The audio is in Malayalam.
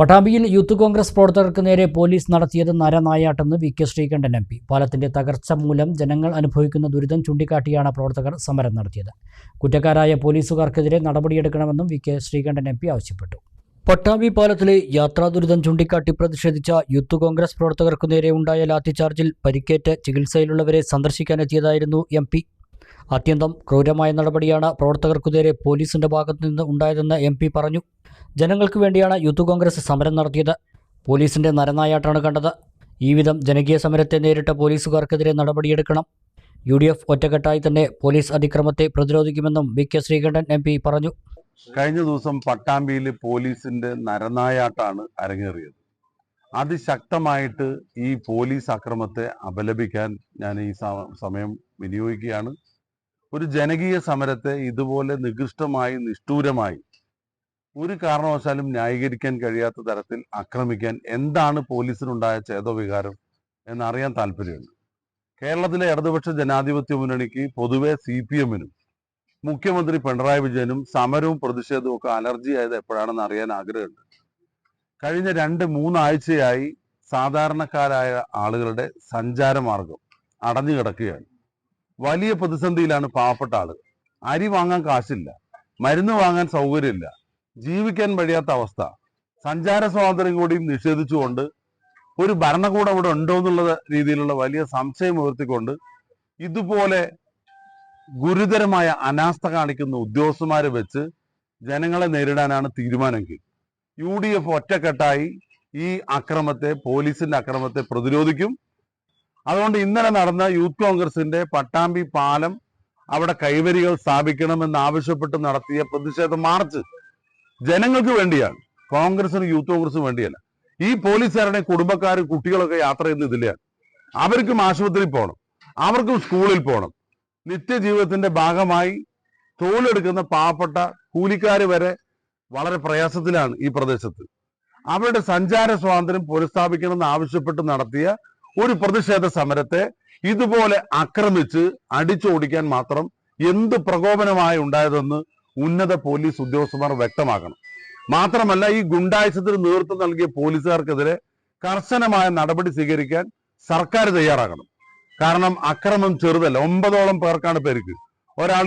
പട്ടാമ്പിയിൽ യൂത്ത് കോൺഗ്രസ് പ്രവർത്തകർക്ക് നേരെ പോലീസ് നടത്തിയത് നരനായാട്ടെന്ന് V K Sreekandan M P. പാലത്തിന്റെ തകർച്ച മൂലം ജനങ്ങൾ അനുഭവിക്കുന്ന ദുരിതം ചൂണ്ടിക്കാട്ടിയാണ് പ്രവർത്തകർ സമരം നടത്തിയത്. കുറ്റക്കാരായ പോലീസുകാർക്കെതിരെ നടപടിയെടുക്കണമെന്നും V K Sreekandan M P ആവശ്യപ്പെട്ടു. പട്ടാമ്പി പാലത്തിലെ യാത്രാ ദുരിതം ചൂണ്ടിക്കാട്ടി പ്രതിഷേധിച്ച യൂത്ത് കോൺഗ്രസ് പ്രവർത്തകർക്കു നേരെ ഉണ്ടായ ലാത്തിചാർജിൽ പരിക്കേറ്റ് ചികിത്സയിലുള്ളവരെ സന്ദർശിക്കാനെത്തിയതായിരുന്നു എം പി. അത്യന്തം ക്രൂരമായ നടപടിയാണ് പ്രവർത്തകർക്കു നേരെ പോലീസിന്റെ ഭാഗത്തു നിന്ന് ഉണ്ടായതെന്ന് എം പി പറഞ്ഞു. ജനങ്ങൾക്ക് വേണ്ടിയാണ് യൂത്ത് കോൺഗ്രസ് സമരം നടത്തിയത്. പോലീസിന്റെ നരനായാട്ടാണ് കണ്ടത്. ഈ വിധം ജനകീയ സമരത്തെ നേരിട്ട പോലീസുകാർക്കെതിരെ നടപടിയെടുക്കണം. യു ഡി എഫ് ഒറ്റക്കെട്ടായി തന്നെ പോലീസ് അതിക്രമത്തെ പ്രതിരോധിക്കുമെന്നും V K Sreekandan M P പറഞ്ഞു. കഴിഞ്ഞ ദിവസം പട്ടാമ്പിയിൽ പോലീസിന്റെ നരനായാട്ടാണ് അരങ്ങേറിയത്. അതിശക്തമായിട്ട് ഈ പോലീസ് അക്രമത്തെ അപലപിക്കാൻ ഞാൻ ഈ സമയം വിനിയോഗിക്കുകയാണ്. ഒരു ജനകീയ സമരത്തെ ഇതുപോലെ നികൃഷ്ടമായി നിഷ്ഠൂരമായി ഒരു കാരണവശാലും ന്യായീകരിക്കാൻ കഴിയാത്ത തരത്തിൽ ആക്രമിക്കാൻ എന്താണ് പോലീസിനുണ്ടായ ചേതോവികാരം എന്നറിയാൻ താല്പര്യമുണ്ട്. കേരളത്തിലെ ഇടതുപക്ഷ ജനാധിപത്യ മുന്നണിക്ക് പൊതുവെ സി പി എമ്മിനും മുഖ്യമന്ത്രി പിണറായി വിജയനും സമരവും പ്രതിഷേധവും ഒക്കെ അലർജി ആയത് എപ്പോഴാണെന്ന് അറിയാൻ ആഗ്രഹമുണ്ട്. കഴിഞ്ഞ രണ്ട് മൂന്നാഴ്ചയായി സാധാരണക്കാരായ ആളുകളുടെ സഞ്ചാരമാർഗം അടഞ്ഞു കിടക്കുകയാണ്. വലിയ പ്രതിസന്ധിയിലാണ് പാവപ്പെട്ട ആളുകൾ. അരി വാങ്ങാൻ കാശില്ല. മരുന്ന് വാങ്ങാൻ സൗകര്യമില്ല. ജീവിക്കാൻ കഴിയാത്ത അവസ്ഥ. സഞ്ചാര സ്വാതന്ത്ര്യം കൂടിയും നിഷേധിച്ചുകൊണ്ട് ഒരു ഭരണകൂടം ഇവിടെ ഉണ്ടോ എന്നുള്ള രീതിയിലുള്ള വലിയ സംശയം ഉയർത്തിക്കൊണ്ട് ഇതുപോലെ ഗുരുതരമായ അനാസ്ഥ കാണിക്കുന്ന ഉദ്യോഗസ്ഥന്മാരെ വെച്ച് ജനങ്ങളെ നേരിടാനാണ് തീരുമാനമെങ്കിൽ യു ഡി എഫ് ഒറ്റക്കെട്ടായി ഈ അക്രമത്തെ പോലീസിന്റെ അക്രമത്തെ പ്രതിരോധിക്കും. അതുകൊണ്ട് ഇന്നലെ നടന്ന യൂത്ത് കോൺഗ്രസിന്റെ പട്ടാമ്പി പാലം അവിടെ കൈവരികൾ സ്ഥാപിക്കണമെന്ന് ആവശ്യപ്പെട്ട് നടത്തിയ പ്രതിഷേധ മാർച്ച് ജനങ്ങൾക്ക് വേണ്ടിയാണ്. കോൺഗ്രസിന് യൂത്ത് കോൺഗ്രസിന് വേണ്ടിയല്ല. ഈ പോലീസുകാരുടെ കുടുംബക്കാരും കുട്ടികളൊക്കെ യാത്ര ചെയ്യുന്ന ഇതിലെയാണ്. അവർക്കും ആശുപത്രിയിൽ പോകണം അവർക്കും സ്കൂളിൽ പോകണം നിത്യജീവിതത്തിന്റെ ഭാഗമായി തൊഴിലെടുക്കുന്ന പാവപ്പെട്ട കൂലിക്കാർ വരെ വളരെ പ്രയാസത്തിലാണ് ഈ പ്രദേശത്ത്. അവരുടെ സഞ്ചാര സ്വാതന്ത്ര്യം പുനഃസ്ഥാപിക്കണമെന്ന് ആവശ്യപ്പെട്ട് നടത്തിയ ഒരു പ്രതിഷേധ സമരത്തെ ഇതുപോലെ ആക്രമിച്ച് അടിച്ചോടിക്കാൻ മാത്രം എന്ത് പ്രകോപനമായി ഉണ്ടായതെന്ന് ഉന്നത പോലീസ് ഉദ്യോഗസ്ഥന്മാർ വ്യക്തമാക്കണം. മാത്രമല്ല ഈ ഗുണ്ടായുസത്തിന് നേതൃത്വം നൽകിയ പോലീസുകാർക്കെതിരെ കർശനമായ നടപടി സ്വീകരിക്കാൻ സർക്കാർ തയ്യാറാകണം. കാരണം അക്രമം ചെറുതല്ല. ഒമ്പതോളം പേർക്കാണ് പേർക്ക് ഒരാൾ